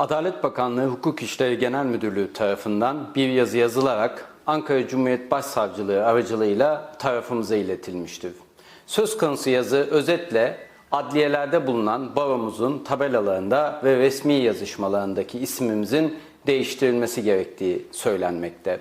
Adalet Bakanlığı Hukuk İşleri Genel Müdürlüğü tarafından bir yazı yazılarak Ankara Cumhuriyet Başsavcılığı aracılığıyla tarafımıza iletilmiştir. Söz konusu yazı özetle adliyelerde bulunan baromuzun tabelalarında ve resmi yazışmalarındaki ismimizin değiştirilmesi gerektiği söylenmekte.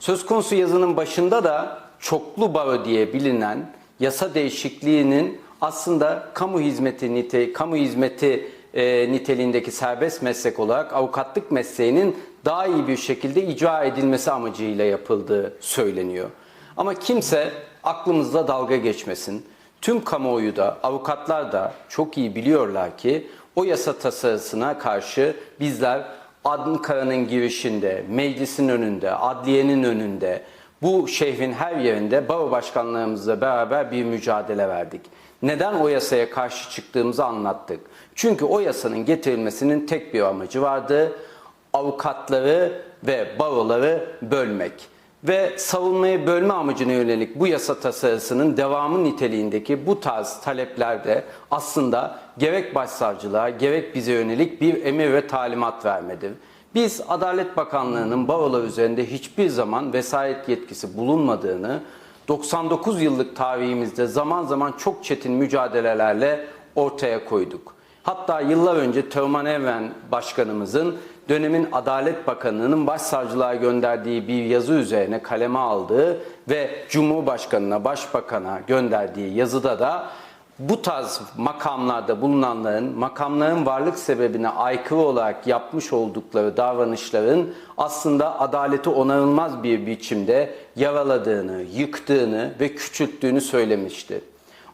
Söz konusu yazının başında da çoklu baro diye bilinen yasa değişikliğinin aslında kamu hizmeti nite, kamu hizmeti e, niteliğindeki serbest meslek olarak avukatlık mesleğinin daha iyi bir şekilde icra edilmesi amacıyla yapıldığı söyleniyor. Ama kimse aklımızda dalga geçmesin. Tüm kamuoyu da, avukatlar da çok iyi biliyorlar ki o yasa tasarısına karşı bizler Ankara'nın girişinde, meclisin önünde, adliyenin önünde, bu şehrin her yerinde baro başkanlarımızla beraber bir mücadele verdik. Neden o yasaya karşı çıktığımızı anlattık. Çünkü o yasanın getirilmesinin tek bir amacı vardı. Avukatları ve baroları bölmek. Ve savunmayı bölme amacına yönelik bu yasa tasarısının devamı niteliğindeki bu tarz taleplerde aslında gerek başsavcılığa gerek bize yönelik bir emir ve talimat vermedir. Biz Adalet Bakanlığı'nın barolar üzerinde hiçbir zaman vesayet yetkisi bulunmadığını 99 yıllık tarihimizde zaman zaman çok çetin mücadelelerle ortaya koyduk. Hatta yıllar önce Teoman Evren Başkanımızın dönemin Adalet Bakanı'nın başsavcılığa gönderdiği bir yazı üzerine kaleme aldığı ve Cumhurbaşkanı'na, Başbakan'a gönderdiği yazıda da bu tarz makamlarda bulunanların makamların varlık sebebine aykırı olarak yapmış oldukları davranışların aslında adaleti onarılmaz bir biçimde yaraladığını, yıktığını ve küçülttüğünü söylemişti.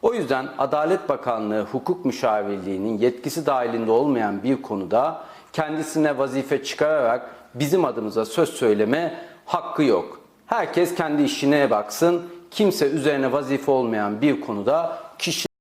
O yüzden Adalet Bakanlığı Hukuk Müşavirliği'nin yetkisi dahilinde olmayan bir konuda kendisine vazife çıkararak bizim adımıza söz söyleme hakkı yok. Herkes kendi işine baksın. Kimse üzerine vazife olmayan bir konuda kişi